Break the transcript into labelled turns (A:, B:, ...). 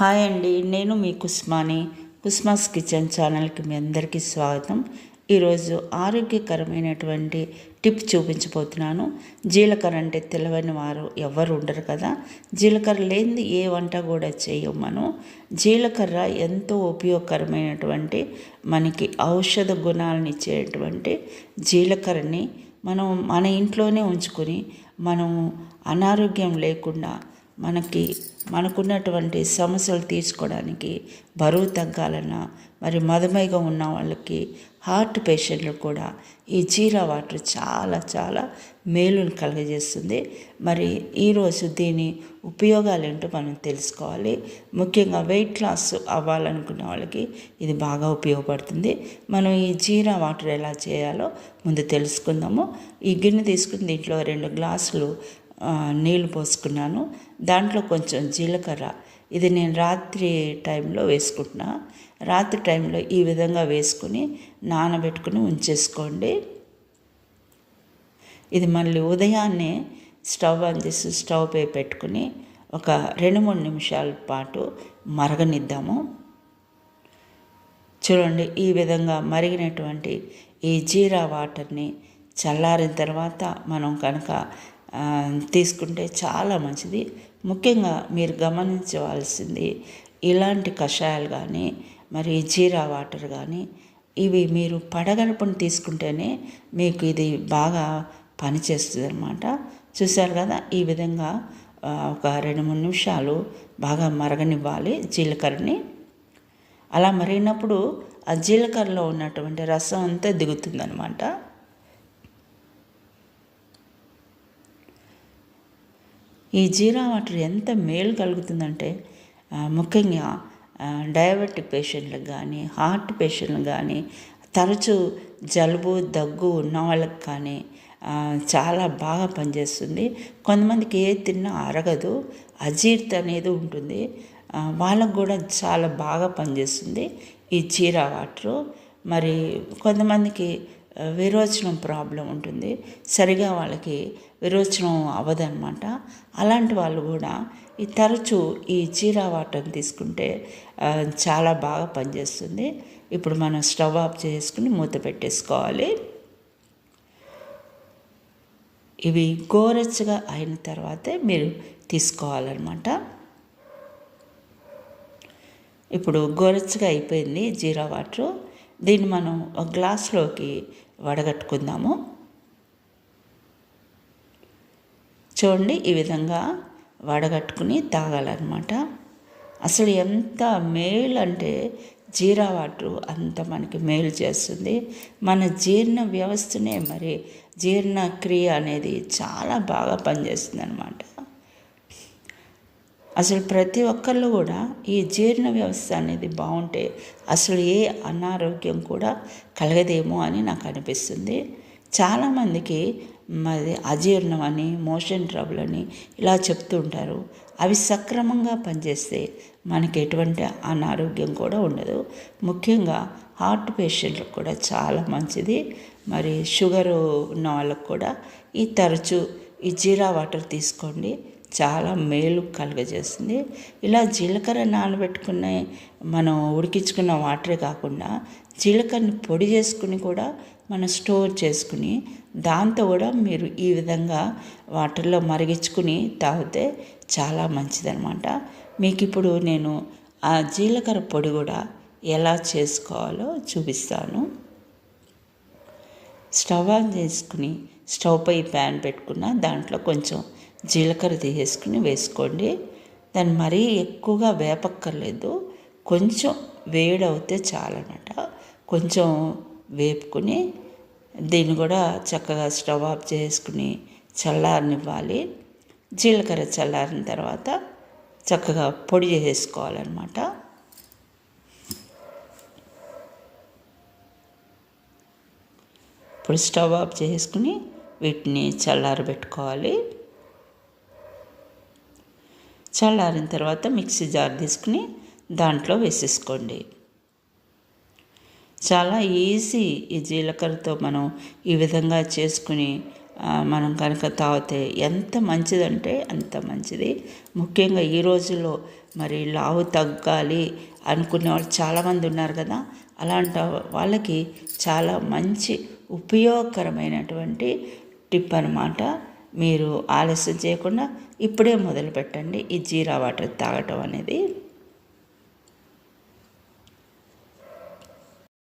A: Hi అండి నేను మీ Kusmani కుస్మాస్ kitchen ఛానల్కి మీ అందరికీ స్వాగతం. ఈరోజు ఆరోగ్యకరమైనటువంటి టిప్ చూపించబోతున్నాను. జీలకర్ర అంటే తెలవని వారు ఎవరు ఉండరు కదా. జీలకర్ర లేనిది ఏ వంట కూడా చేయం మనం. జీలకర్ర ఎంతో ఉపయోగకరమైనటువంటి మనకి ఔషధ గుణాలను ఇచ్చేటువంటి జీలకర్రని మనం మన ఇంట్లోనే ఉంచుకొని మనం అనారోగ్యం లేకుండా మనకి మనకున్నటువంటి సమస్యలు తీర్చుకోవడానికి బరువు తగ్గాలన్నా మరి మధుమేహం ఉన్న వాళ్ళకి హార్ట్ పేషెంట్లు కూడా ఈ జీరా వాటర్ చాలా చాలా మేలును కలిగజేస్తుంది. మరి ఈరోజు దీని ఉపయోగాలు ఏంటో మనం తెలుసుకోవాలి. ముఖ్యంగా వెయిట్ లాస్ అవ్వాలనుకున్న వాళ్ళకి ఇది బాగా ఉపయోగపడుతుంది. మనం ఈ జీరా వాటర్ ఎలా చేయాలో ముందు తెలుసుకుందాము. ఈ గిన్నె తీసుకుని దీంట్లో రెండు గ్లాసులు నీళ్ళు పోసుకున్నాను. దాంట్లో కొంచెం జీలకర్ర. ఇది నేను రాత్రి టైంలో వేసుకుంటున్నా. రాత్రి టైంలో ఈ విధంగా వేసుకుని నానబెట్టుకుని ఉంచేసుకోండి. ఇది మళ్ళీ ఉదయాన్నే స్టవ్ ఆన్ చేసి స్టవ్ పై పెట్టుకుని ఒక రెండు మూడు నిమిషాల పాటు మరగనిద్దాము. చూడండి ఈ విధంగా మరిగినటువంటి ఈ జీరా వాటర్ని చల్లారిన తర్వాత మనం కనుక తీసుకుంటే చాలా మంచిది. ముఖ్యంగా మీరు గమనించవలసింది ఇలాంటి కషాయాలు కానీ మరి జీరా వాటర్ కానీ ఇవి మీరు పడగడుపుని తీసుకుంటేనే మీకు ఇది బాగా పనిచేస్తుంది అనమాట చూశారు కదా ఈ విధంగా ఒక రెండు మూడు నిమిషాలు బాగా మరగనివ్వాలి జీలకర్రని. అలా మరిగినప్పుడు ఆ జీలకర్రలో ఉన్నటువంటి రసం అంతా దిగుతుందనమాట ఈ జీరా వాటర్ ఎంత మేలు కలుగుతుందంటే ముఖ్యంగా డయాబెటిక్ పేషెంట్లకు కానీ హార్ట్ పేషెంట్లకు కానీ తరచూ జలుబు దగ్గు ఉన్న వాళ్ళకి కానీ చాలా బాగా పనిచేస్తుంది. కొంతమందికి ఏ తిన్నా అరగదు అజీర్తి అనేది ఉంటుంది. వాళ్ళకు కూడా చాలా బాగా పనిచేస్తుంది ఈ జీరా వాటరు. మరి కొంతమందికి విరోచనం ప్రాబ్లం ఉంటుంది. సరిగా వాళ్ళకి విరోచనం అవ్వదన్నమాట. అలాంటి వాళ్ళు కూడా ఈ తరచూ ఈ జీరా వాటర్ని తీసుకుంటే చాలా బాగా పనిచేస్తుంది. ఇప్పుడు మనం స్టవ్ ఆఫ్ చేసుకుని మూత పెట్టేసుకోవాలి. ఇవి గోరెచ్చగా అయిన తర్వాతే మీరు తీసుకోవాలన్నమాట. ఇప్పుడు గోరెచ్చగా అయిపోయింది జీరా వాటరు. దీన్ని మనం ఒక గ్లాస్లోకి వడగట్టుకుందాము. చూడండి ఈ విధంగా వడగట్టుకుని తాగాలన్నమాట. అసలు ఎంత మేలు అంటే జీరా వాటర్ అంత మనకి మేలు చేస్తుంది. మన జీర్ణ వ్యవస్థనే మరి జీర్ణక్రియ అనేది చాలా బాగా పనిచేస్తుంది అనమాట అసలు ప్రతి ఒక్కళ్ళు కూడా ఈ జీర్ణ వ్యవస్థ అనేది బాగుంటే అసలు ఏ అనారోగ్యం కూడా కలగదేమో అని నాకు అనిపిస్తుంది. చాలామందికి మరి అజీర్ణం అని మోషన్ ట్రబుల్ అని ఇలా చెప్తూ ఉంటారు. అవి సక్రమంగా పనిచేస్తే మనకి ఎటువంటి అనారోగ్యం కూడా ఉండదు. ముఖ్యంగా హార్ట్ పేషెంట్లకు కూడా చాలా మంచిది. మరి షుగర్ ఉన్న వాళ్ళకు కూడా ఈ తరచూ ఈ జీరా వాటర్ తీసుకోండి. చాలా మేలు కలుగజేస్తుంది. ఇలా జీలకర్ర నానబెట్టుకున్న మనం ఉడికించుకున్న వాటరే కాకుండా జీలకర్రని పొడి చేసుకుని కూడా మనం స్టోర్ చేసుకుని దాంతో కూడా మీరు ఈ విధంగా వాటర్లో మరిగించుకుని తాగితే చాలా మంచిదనమాట మీకు ఇప్పుడు నేను ఆ జీలకర్ర పొడి కూడా ఎలా చేసుకోవాలో చూపిస్తాను. స్టవ్ ఆన్ చేసుకుని స్టవ్ పై ప్యాన్ పెట్టుకున్న దాంట్లో కొంచెం జీలకర్ర తీసేసుకుని వేసుకోండి. దాన్ని మరీ ఎక్కువగా వేపక్కర్లేదు. కొంచెం వేడవుతే చాలన్నమాట కొంచెం వేపుకుని దీన్ని కూడా చక్కగా స్టవ్ ఆఫ్ చేసుకుని చల్లారనివ్వాలి. జీలకర్ర చల్లారిన తర్వాత చక్కగా పొడి చేసేసుకోవాలన్నమాట. ఇప్పుడు స్టవ్ ఆఫ్ చేసుకుని వీటిని చల్లారబెట్టుకోవాలి. చల్లారిన తర్వాత మిక్సీ జార్ తీసుకుని దాంట్లో వేసేసుకోండి. చాలా ఈజీ ఈ జీలకర్రతో మనం ఈ విధంగా చేసుకుని మనం కనుక తాగితే ఎంత మంచిదంటే అంత మంచిది. ముఖ్యంగా ఈ రోజుల్లో మరి లావు తగ్గాలి అనుకునే వాళ్ళు చాలామంది ఉన్నారు కదా అలాంటి వాళ్ళకి చాలా మంచి ఉపయోగకరమైనటువంటి టిప్ అనమాట మీరు ఆలస్యం చేయకుండా ఇప్పుడే మొదలు పెట్టండి ఈ జీరా వాటర్ తాగటం అనేది.